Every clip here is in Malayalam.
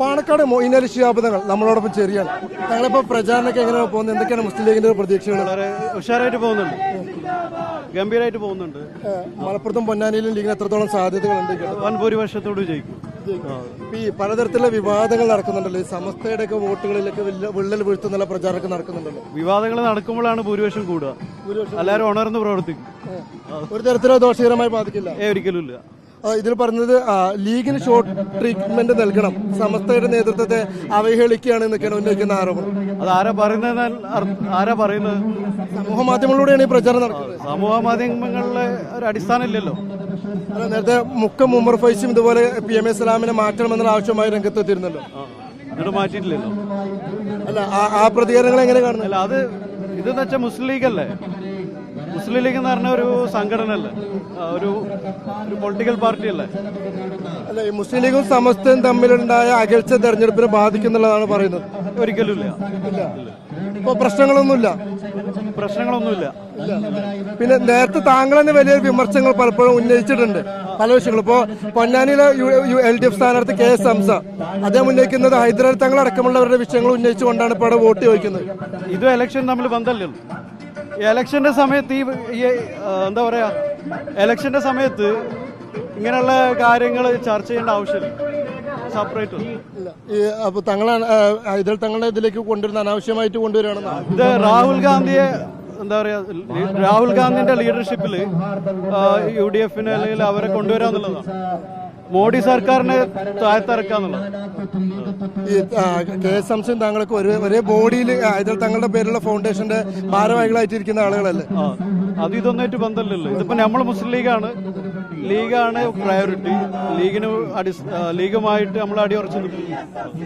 പാണക്കാട് മൊയിനലി ശിഹാബദങ്ങൾ നമ്മളോടൊപ്പം ചെറിയാണ് ഞങ്ങളിപ്പോ പ്രചാരണമൊക്കെ എങ്ങനെയാണ് പോകുന്നത്? എന്തൊക്കെയാണ് മുസ്ലിം ലീഗിന്റെ പ്രതീക്ഷകൾ? വളരെ ഉഷാറായിട്ട് പോകുന്നുണ്ട്. ഗംഭീരമായിട്ട് പോകുന്നുണ്ട്. മലപ്പുറത്തും പൊന്നാനിയിലും ലീഗിന് എത്രത്തോളം സാധ്യതകളുണ്ട് വൻ ഭൂരിപക്ഷത്തോട് ജയിക്കും. ഈ പലതരത്തിലുള്ള വിവാദങ്ങൾ നടക്കുന്നുണ്ടല്ലോ. ഈ സമസ്തയുടെ ഒക്കെ വോട്ടുകളിലൊക്കെ വിള്ളൽ വീഴ്ത്തുന്നുള്ള പ്രചാരണമൊക്കെ നടക്കുന്നുണ്ടല്ലോ. വിവാദങ്ങൾ നടക്കുമ്പോഴാണ് ഭൂരിപക്ഷം കൂടുക. എല്ലാവരും ഉണർന്ന് പ്രവർത്തിക്കും. ഒരു തരത്തിലോ ദോഷകരമായി ബാധിക്കില്ല. ഏ ഒരിക്കലും ഇല്ല. ഇതിൽ പറഞ്ഞത് ലീഗിന് ഷോർട്ട് ട്രീറ്റ്മെന്റ് നൽകണം. സമസ്തയുടെ നേതൃത്വത്തെ അവഹേളിക്കുകയാണ് എന്നൊക്കെയാണ് ഉന്നയിക്കുന്ന ആരോപണം. അത് ആരാ പറയുന്നത് ആരാ പറയുന്നത്? സമൂഹ മാധ്യമങ്ങളിലൂടെയാണ് ഈ പ്രചാരണം നടക്കുന്നത്. സമൂഹ മാധ്യമങ്ങളിലെ ഒരു അടിസ്ഥാനം ഇല്ലല്ലോ നേരത്തെ മുക്കം ഉമർ ഫൈസും ഇതുപോലെ പി എം എ സലാമിനെ മാറ്റണമെന്നുള്ള ആവശ്യമായി രംഗത്തെത്തിയിരുന്നല്ലോ. എന്നിട്ട് മാറ്റിയിട്ടില്ലല്ലോ. അല്ല ആ- പ്രതികരണങ്ങൾ എങ്ങനെ കാണുന്നില്ല അത് ഇതെന്ന് വെച്ചാൽ മുസ്ലിം ലീഗ് അല്ലേ മുസ്ലിം ലീഗ് എന്ന് പറഞ്ഞ ഒരു സംഘടന അല്ലേ ഒരു ഒരു പൊളിറ്റിക്കൽ പാർട്ടി അല്ലേ? അല്ല ഈ മുസ്ലിം ലീഗും സമസ്തയും തമ്മിലുണ്ടായ അകൽച്ച തെരഞ്ഞെടുപ്പിനെ ബാധിക്കുന്നുള്ളതാണ് പറയുന്നത്. ഒരിക്കലും ഇല്ല. ഇപ്പൊ പ്രശ്നങ്ങളൊന്നുമില്ല. പ്രശ്നങ്ങളൊന്നുമില്ല. പിന്നെ നേരത്തെ താങ്കൾ തന്നെ വലിയ വിമർശനങ്ങൾ പലപ്പോഴും ഉന്നയിച്ചിട്ടുണ്ട്. പല വിഷയങ്ങളും ഇപ്പോ പൊന്നാനിയിലെ എൽ ഡി എഫ് സ്ഥാനാർത്ഥി കെ എസ് ഹംസ അദ്ദേഹം ഉന്നയിക്കുന്നത് ഹൈദരാബാദ് തങ്ങൾ അടക്കമുള്ളവരുടെ വിഷയങ്ങൾ ഉന്നയിച്ചുകൊണ്ടാണ് ഇപ്പോൾ വോട്ട് ചോദിക്കുന്നത്. ഇത് ഇലക്ഷൻ തമ്മിൽ ബന്ധമല്ലല്ലോ ഈ ഇലക്ഷന്റെ സമയത്ത് ഈ എന്താ പറയുക ഇലക്ഷന്റെ സമയത്ത് ഇങ്ങനെയുള്ള കാര്യങ്ങൾ ചർച്ച ചെയ്യേണ്ട ആവശ്യമില്ല. സെപ്പറേറ്റ് അപ്പൊ തങ്ങളാണ് ഇതിൽ തങ്ങളുടെ ഇതിലേക്ക് കൊണ്ടുവരുന്ന അനാവശ്യമായിട്ട് കൊണ്ടുവരികയാണെന്നാണ് ഇത് രാഹുൽ ഗാന്ധിയെ എന്താ പറയുക രാഹുൽ ഗാന്ധിന്റെ ലീഡർഷിപ്പിൽ യു ഡി എഫിന് അല്ലെങ്കിൽ അവരെ കൊണ്ടുവരാന്നുള്ളതാണ് മോഡി സർക്കാരിനെ താഴ്ത്തിറക്കാന്നുള്ളത് ഈ കെ എസ് താങ്കൾക്ക് ഒരേ ഒരേ ബോഡിയിൽ ഹൈദരാബാദ് തങ്ങളുടെ പേരുള്ള ഫൗണ്ടേഷന്റെ ഭാരവാഹികളായിട്ടിരിക്കുന്ന ആളുകളല്ലേ? അത് ഇതൊന്നായിട്ട് ബന്ധമില്ലല്ലോ. ഇതിപ്പോ നമ്മൾ മുസ്ലിം ലീഗാണ്. ലീഗാണ് പ്രയോറിറ്റി ലീഗിന് ലീഗുമായിട്ട് നമ്മൾ അടിയുറച്ചു നിൽക്കും.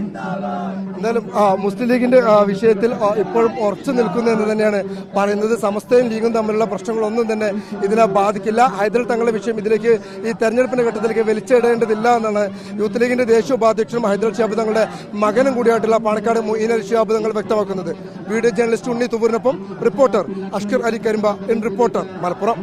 എന്തായാലും മുസ്ലിം ലീഗിന്റെ വിഷയത്തിൽ ഇപ്പോഴും ഉറച്ചു നിൽക്കുന്നു എന്ന് തന്നെയാണ് പറയുന്നത്. സമസ്തയും ലീഗും തമ്മിലുള്ള പ്രശ്നങ്ങളൊന്നും തന്നെ ഇതിനെ ബാധിക്കില്ല. ഹൈദർ തങ്ങളുടെ വിഷയം ഇതിലേക്ക് ഈ തെരഞ്ഞെടുപ്പിന്റെ ഘട്ടത്തിലേക്ക് വലിച്ചിടേണ്ടതില്ല എന്നാണ് യൂത്ത് ലീഗിന്റെ ദേശീയ ഉപാധ്യക്ഷനും ഹൈദർ ഷാബ് തങ്ങളുടെ മകനും കൂടിയായിട്ടുള്ള പാണക്കാട് മൊയ്യൻ അലി ഷിയാബ് തങ്ങൾ വ്യക്തമാക്കുന്നത്. വീഡിയോ ജേർണലിസ്റ്റ് ഉണ്ണി തുവൂരിനൊപ്പം reporter Ashkar Ali Karimba N reporter Malappuram.